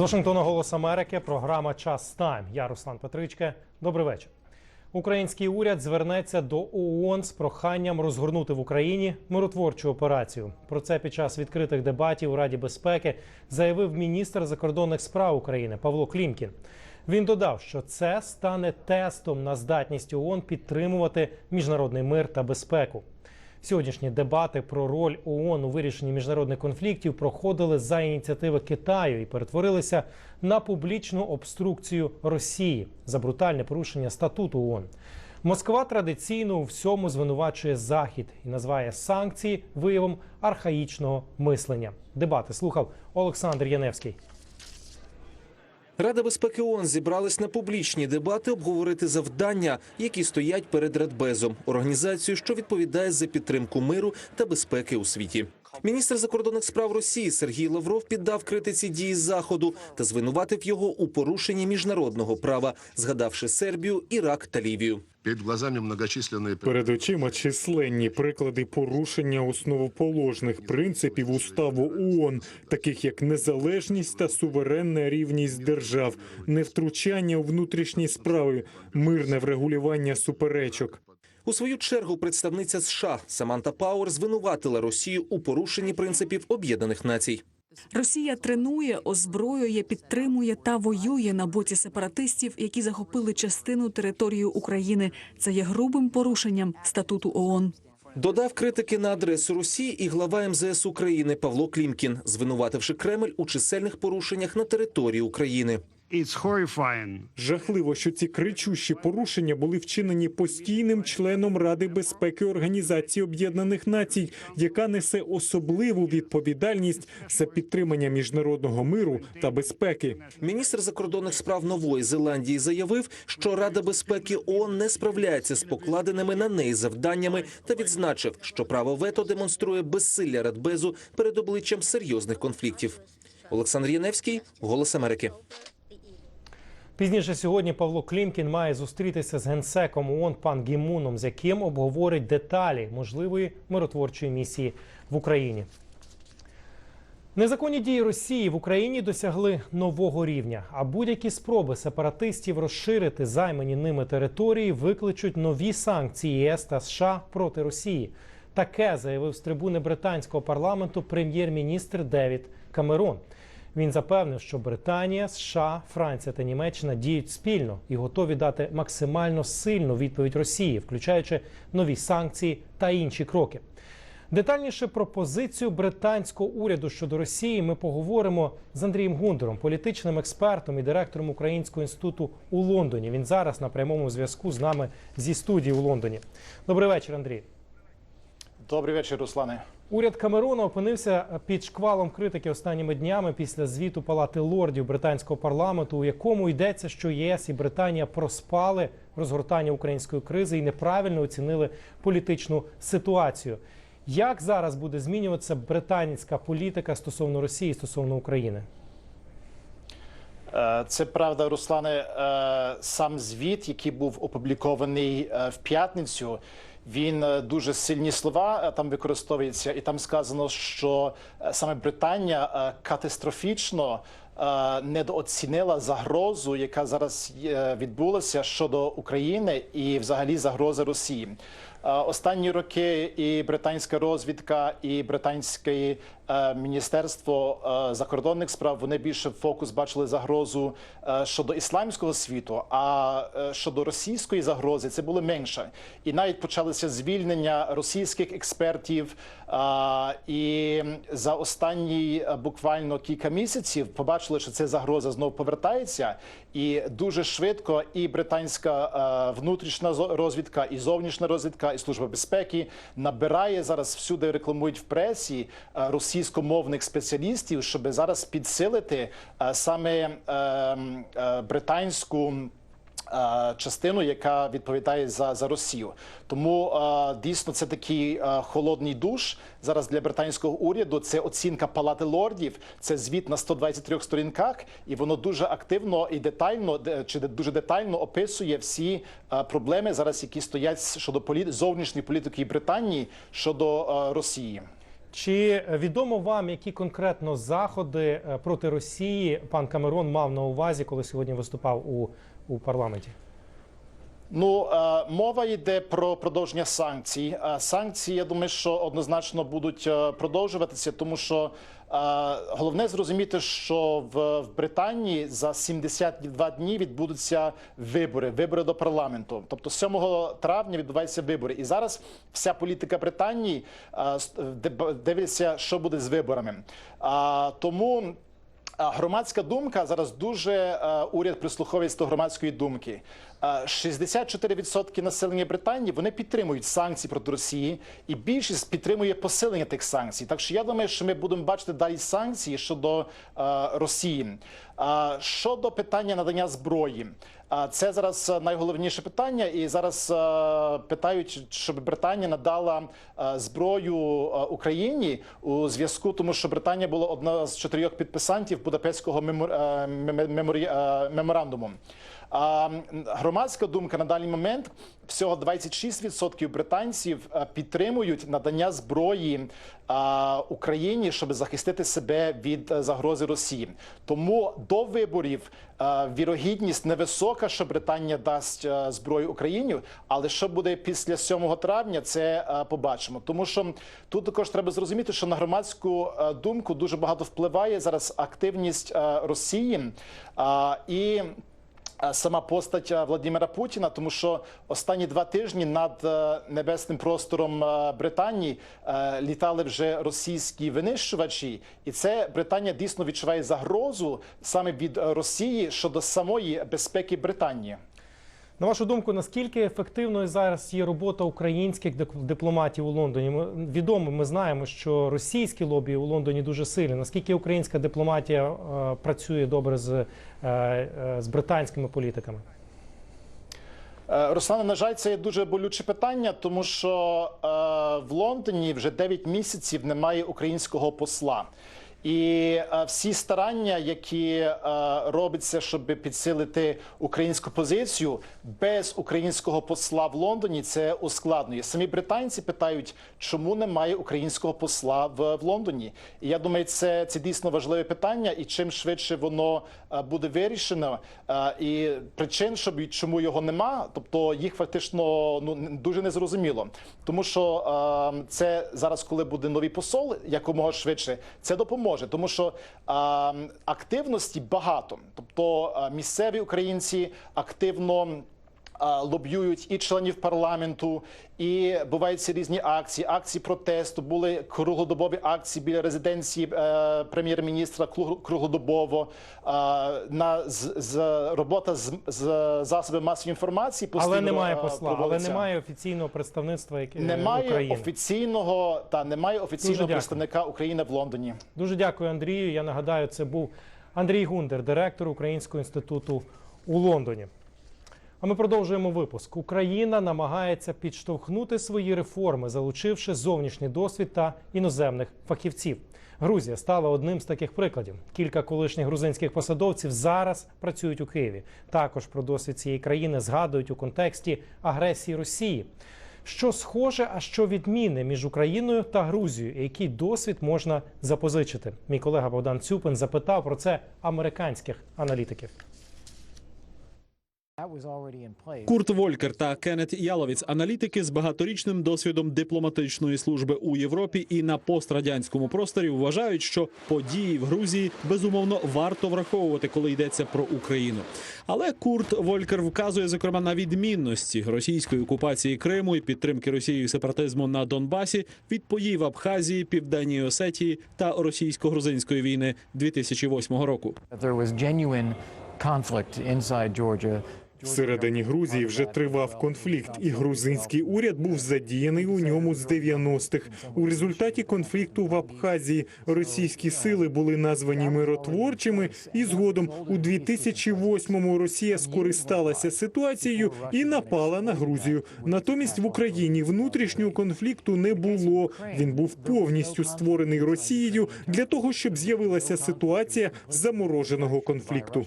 Вашингтона Голос Америки. Програма Час Тайм. Я Руслан Петричка. Добрий вечір. Український уряд звернеться до ООН з проханням розгорнути в Україні миротворчу операцію. Про це під час відкритих дебатів у Раді безпеки заявив міністр закордонних справ України Павло Клімкін. Він додав, що це стане тестом на здатність ООН підтримувати міжнародний мир та безпеку. Сьогоднішні дебати про роль ООН у вирішенні міжнародних конфліктів проходили за ініціативи Китаю і перетворилися на публічну обструкцію Росії за брутальне порушення статуту ООН. Москва традиційно у всьому звинувачує Захід і називає санкції виявом архаїчного мислення. Дебати слухав Олександр Яневський. Рада безпеки ООН зібралась на публічні дебати обговорити завдання, які стоять перед Радбезом, організацією, що відповідає за підтримку миру та безпеки у світі. Міністр закордонних справ Росії Сергій Лавров піддав критиці дії заходу та звинуватив його у порушенні міжнародного права, згадавши Сербію, Ірак та Лівію. Перед глазами многочисленные Перед очима численні приклади порушення основоположних принципів уставу ООН, таких як незалежність та суверенна рівність держав, невтручання у внутрішні справи, мирне врегулювання суперечок. У свою чергу представниця США Саманта Пауер звинуватила Росію у порушенні принципів Об'єднаних Націй. Росія тренує, озброює, підтримує та воює на боці сепаратистів, які захопили частину території України. Це є грубим порушенням статуту ООН. Додав критики на адресу Росії і глава МЗС України Павло Клімкін, звинувативши Кремль у чисельних порушеннях на території України. It's horrifying. Жахливо, що ці кричущі порушення були вчинені постійним членом Ради безпеки Організації Об'єднаних Націй, яка несе особливу відповідальність за підтримання міжнародного миру та безпеки. Міністр закордонних справ Нової Зеландії заявив, що Рада безпеки ООН не справляється з покладеними на неї завданнями та відзначив, що право вето демонструє безсилля Радбезу перед обличчям серйозних конфліктів. Олександр Яневський, Голос Америки. Пізніше сьогодні Павло Клімкін має зустрітися з генсеком ООН пан Гімуном, з яким обговорить деталі можливої миротворчої місії в Україні. Незаконні дії Росії в Україні досягли нового рівня. А будь-які спроби сепаратистів розширити займані ними території викличуть нові санкції ЄС та США проти Росії. Таке заявив з трибуни британського парламенту прем'єр-міністр Девід Камерон. Він запевнив, що Британія, США, Франція та Німеччина діють спільно і готові дати максимально сильну відповідь Росії, включаючи нові санкції та інші кроки. Детальніше про позицію британського уряду щодо Росії ми поговоримо з Андрієм Гундером, політичним експертом і директором Українського інституту у Лондоні. Він зараз на прямому зв'язку з нами зі студії у Лондоні. Добрий вечір, Андрій. Добрий вечір, Руслане. Уряд Камерона опинився під шквалом критики останніми днями після звіту Палати лордів британського парламенту, у якому йдеться, що ЄС і Британія проспали розгортання української кризи і неправильно оцінили політичну ситуацію. Як зараз буде змінюватися британська політика стосовно Росії, стосовно України? Е, Це правда, Руслане. Е, Сам звіт, який був опублікований е, в п'ятницю, він дуже сильні слова там використовується, і там сказано, що саме Британія катастрофічно недооцінила загрозу, яка зараз відбулася щодо України і взагалі загрози Росії. Останні роки і британська розвідка, і британське е, міністерство е, закордонних справ вони більше в фокус бачили загрозу е, щодо ісламського світу. А е, щодо російської загрози це було менше. І навіть почалися звільнення російських експертів. е, І за останні е, буквально кілька місяців побачили, що ця загроза знову повертається, і дуже швидко і британська е, внутрішня розвідка, і зовнішня розвідка, і служба безпеки набирає зараз всюди рекламують в пресі е, російськомовних спеціалістів, щоб зараз підсилити е, саме е, м, е, британську. е, Частину, яка відповідає за, за Росію, тому дійсно це такий холодний душ зараз для британського уряду. Це оцінка Палати лордів, це звіт на 123 сторінках, і воно дуже активно і детально чи дуже детально описує всі проблеми зараз, які стоять щодо полі... зовнішньої політики Британії щодо Росії. Чи відомо вам, які конкретно заходи е, проти Росії пан Камерон мав на увазі, коли сьогодні виступав у, у парламенті? Ну, е, мова йде про продовження санкцій. Е, Санкції, я думаю, що однозначно будуть е, продовжуватися, тому що головне зрозуміти, що в, Британії за 72 дні відбудуться вибори, вибори до парламенту. Тобто 7 травня відбуваються вибори. І зараз вся політика Британії дивиться, що буде з виборами. Тому. Громадська думка зараз дуже уряд прислуховується до громадської думки. Е, 64% населення Британії вони підтримують санкції проти Росії, і більшість підтримує посилення тих санкцій. Так що я думаю, що ми будемо бачити далі санкції щодо е, Росії. Щодо питання надання зброї. Це зараз найголовніше питання, і зараз е, питають, щоб Британія надала е, зброю Україні у зв'язку, тому що Британія була одна з чотирьох підписантів е, меморандуму. А громадська думка на даний момент всього 26% британців е, підтримують надання зброї Україні, щоб захистити себе від е, загрози Росії. Тому до виборів е, вірогідність невисока, що Британія дасть зброю Україні, але що буде після 7 травня, це побачимо. Тому що тут також треба зрозуміти, що на громадську думку дуже багато впливає зараз активність Росії і. Сама постать Владимира Путіна, тому що останні два тижні над е, небесним простором е, Британії е, літали вже російські винищувачі, і це Британія дійсно відчуває загрозу саме від Росії щодо самої безпеки Британії. На вашу думку, наскільки ефективною зараз є робота українських дипломатів у Лондоні? Ми відомо, ми знаємо, що російські лобі у Лондоні дуже сильні. Наскільки українська дипломатія е, працює добре з, е, е, з британськими політиками? Е, Руслане, на жаль, це є дуже болюче питання, тому що е, в Лондоні вже 9 місяців немає українського посла. І е, всі старання, які е, робляться, щоб підсилити українську позицію, без українського посла в Лондоні це ускладнює. Самі британці питають, чому немає українського посла в, Лондоні. І я думаю, це, це дійсно важливе питання, і чим швидше воно е, буде вирішено, і причин, щоб чому його нема, тобто їх фактично ну дуже незрозуміло. Тому що це зараз, коли буде новий посол, якомога швидше, це допоможе, тому що а, активності багато. Тобто місцеві українці активно. Лоб'юють і членів парламенту, і бувають ці різні акції, акції протесту. Були круглодобові акції біля резиденції е, прем'єр-міністра круг- круглодобово. Е, на з, з робота з, з засобами масової інформації постійно Але немає е, посла, але немає офіційного представництва яке- Немає України. офіційного та немає офіційного дякую. представника України в Лондоні. Дуже дякую, Андрію. Я нагадаю, це був Андрій Гундер, директор Українського інституту у Лондоні. А ми продовжуємо випуск. Україна намагається підштовхнути свої реформи, залучивши зовнішній досвід та іноземних фахівців. Грузія стала одним з таких прикладів. Кілька колишніх грузинських посадовців зараз працюють у Києві. Також про досвід цієї країни згадують у контексті агресії Росії. Що схоже, а що відмінне між Україною та Грузією, який досвід можна запозичити? Мій колега Богдан Цюпин запитав про це американських аналітиків. Курт Волькер та Кеннет Яловіц – аналітики з багаторічним досвідом дипломатичної служби у Європі і на пострадянському просторі вважають, що події в Грузії безумовно варто враховувати, коли йдеться про Україну. Але Курт Волькер вказує зокрема на відмінності російської окупації Криму і підтримки Росією сепаратизму на Донбасі від подій в Абхазії, Південній Осетії та російсько-грузинської війни 2008 року. Всередині Грузії вже тривав конфлікт, і грузинський уряд був задіяний у ньому з 90-х. У результаті конфлікту в Абхазії російські сили були названі миротворчими, і згодом у 2008-му Росія скористалася ситуацією і напала на Грузію. Натомість в Україні внутрішнього конфлікту не було. Він був повністю створений Росією для того, щоб з'явилася ситуація замороженого конфлікту.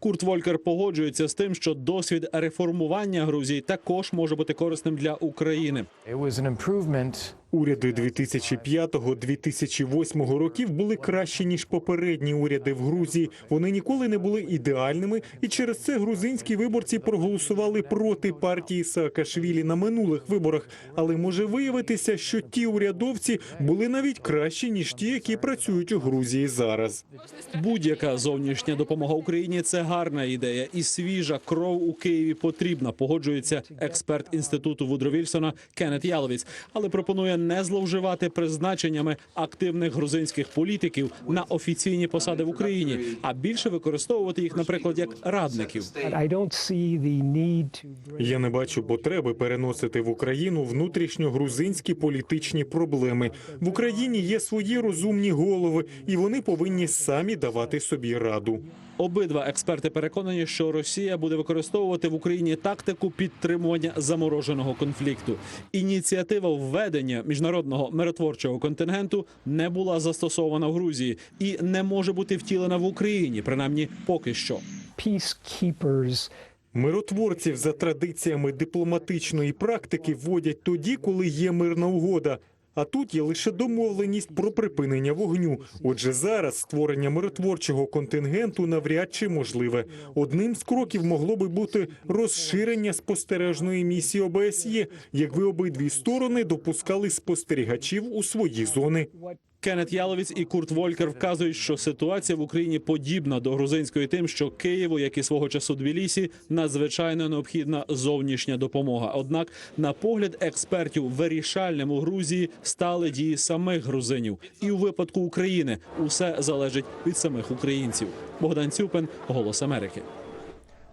Курт Волькер погоджується з тим, що досвід реформування Грузії також може бути корисним для України. It was Уряди 2005-2008 років були кращі ніж попередні уряди в Грузії. Вони ніколи не були ідеальними, і через це грузинські виборці проголосували проти партії Саакашвілі на минулих виборах. Але може виявитися, що ті урядовці були навіть кращі ніж ті, які працюють у Грузії зараз. Будь-яка зовнішня допомога Україні це гарна ідея, і свіжа кров у Києві потрібна. Погоджується експерт інституту Вудро Вільсона Кеннет Яловіц, але пропонує не зловживати призначеннями активних грузинських політиків на офіційні посади в Україні, а більше використовувати їх, наприклад, як радників. Я не бачу потреби переносити в Україну внутрішньогрузинські політичні проблеми. В Україні є свої розумні голови, і вони повинні самі давати собі раду. Обидва експерти переконані, що Росія буде використовувати в Україні тактику підтримування замороженого конфлікту. Ініціатива введення міжнародного миротворчого контингенту не була застосована в Грузії і не може бути втілена в Україні, принаймні поки що. peacekeepers Миротворців за традиціями дипломатичної практики вводять тоді, коли є мирна угода. А тут є лише домовленість про припинення вогню. Отже, зараз створення миротворчого контингенту навряд чи можливе. Одним з кроків могло би бути розширення спостережної місії ОБСЄ, якби обидві сторони допускали спостерігачів у свої зони. Кеннет Яловіц і Курт Волькер вказують, що ситуація в Україні подібна до грузинської, тим, що Києву, як і свого часу Тбілісі, надзвичайно необхідна зовнішня допомога. Однак, на погляд експертів, вирішальним у Грузії стали дії самих грузинів, і у випадку України усе залежить від самих українців. Богдан Цюпин, Голос Америки.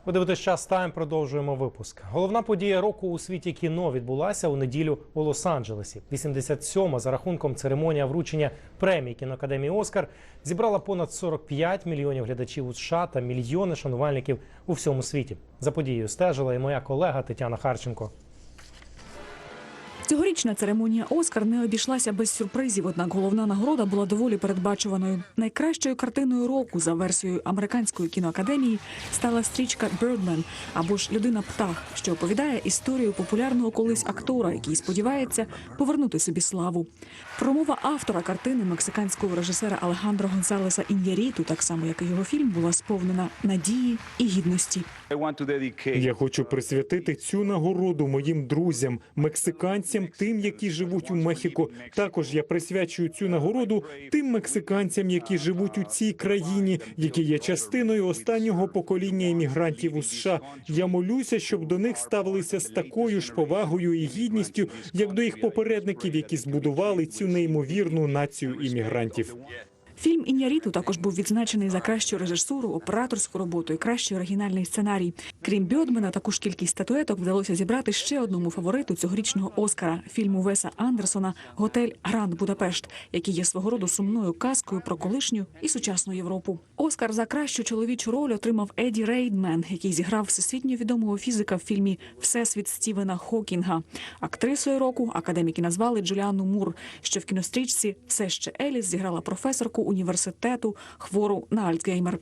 Ви дивитесь час тайм. Продовжуємо випуск. Головна подія року у світі кіно відбулася у неділю у Лос-Анджелесі. 87-ма за рахунком церемонія вручення премії кіноакадемії Оскар зібрала понад 45 мільйонів глядачів у США та мільйони шанувальників у всьому світі. За подією стежила і моя колега Тетяна Харченко. Цьогорічна церемонія Оскар не обійшлася без сюрпризів. Однак головна нагорода була доволі передбачуваною. Найкращою картиною року за версією американської кіноакадемії стала стрічка «Birdman» або ж Людина птах, що оповідає історію популярного колись актора, який сподівається повернути собі славу. Промова автора картини мексиканського режисера Алехандро Гонсалеса Ін'яріту, так само як і його фільм, була сповнена надії і гідності. Я хочу присвятити цю нагороду моїм друзям, мексиканцям, тим, які живуть у Мехіко. Також я присвячую цю нагороду тим мексиканцям, які живуть у цій країні, які є частиною останнього покоління іммігрантів у США. Я молюся, щоб до них ставилися з такою ж повагою і гідністю, як до їх попередників, які збудували цю неймовірну націю іммігрантів. Фільм Ін'яріту також був відзначений за кращу режисуру, операторську роботу і кращий оригінальний сценарій. Крім Бьодмена, таку ж кількість статуеток вдалося зібрати ще одному фавориту цьогорічного Оскара фільму Веса Андерсона Готель Гранд Будапешт, який є свого роду сумною казкою про колишню і сучасну Європу. Оскар за кращу чоловічу роль отримав Еді Рейдмен, який зіграв всесвітньо відомого фізика в фільмі Всесвіт Стівена Хокінга. Актрисою року академіки назвали Джуліану Мур, що в кінострічці все ще Еліс зіграла професорку університету хвору на Альцгеймер.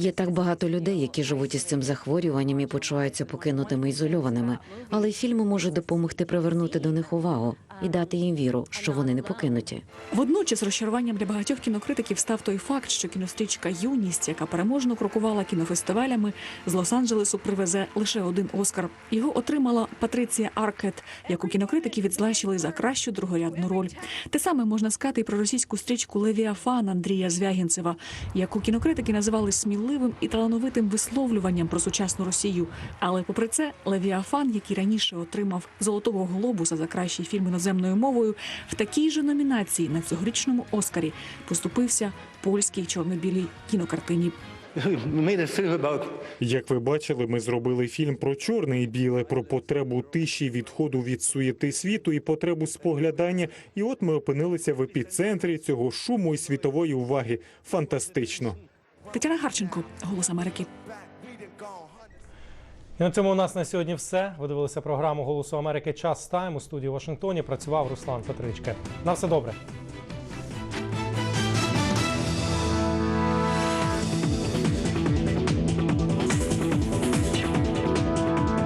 Є так багато людей, які живуть із цим захворюванням і почуваються покинутими ізольованими. Але фільми можуть допомогти привернути до них увагу і дати їм віру, що вони не покинуті. Водночас розчаруванням для багатьох кінокритиків став той факт, що кінострічка Юність, яка переможно крокувала кінофестивалями, з Лос-Анджелесу привезе лише один Оскар. Його отримала Патриція Аркет, яку кінокритики відзначили за кращу другорядну роль. Те саме можна сказати і про російську стрічку Левіафан Андрія Звягінцева, яку кінокритики називали сміливим і талановитим висловлюванням про сучасну Росію. Але попри це, Левіафан, який раніше отримав золотого глобуса за кращий фільм іноземною мовою, в такій же номінації на цьогорічному Оскарі поступився польській чорно-білій кінокартині. Як ви бачили, ми зробили фільм про чорне і біле, про потребу тиші, відходу від суєти світу і потребу споглядання. І от ми опинилися в епіцентрі цього шуму і світової уваги. Фантастично. Тетяна Гарченко, Голос Америки. І на цьому у нас на сьогодні все. Ви дивилися програму Голосу Америки. Час тайм у студії в Вашингтоні. Працював Руслан Петричка. На все добре.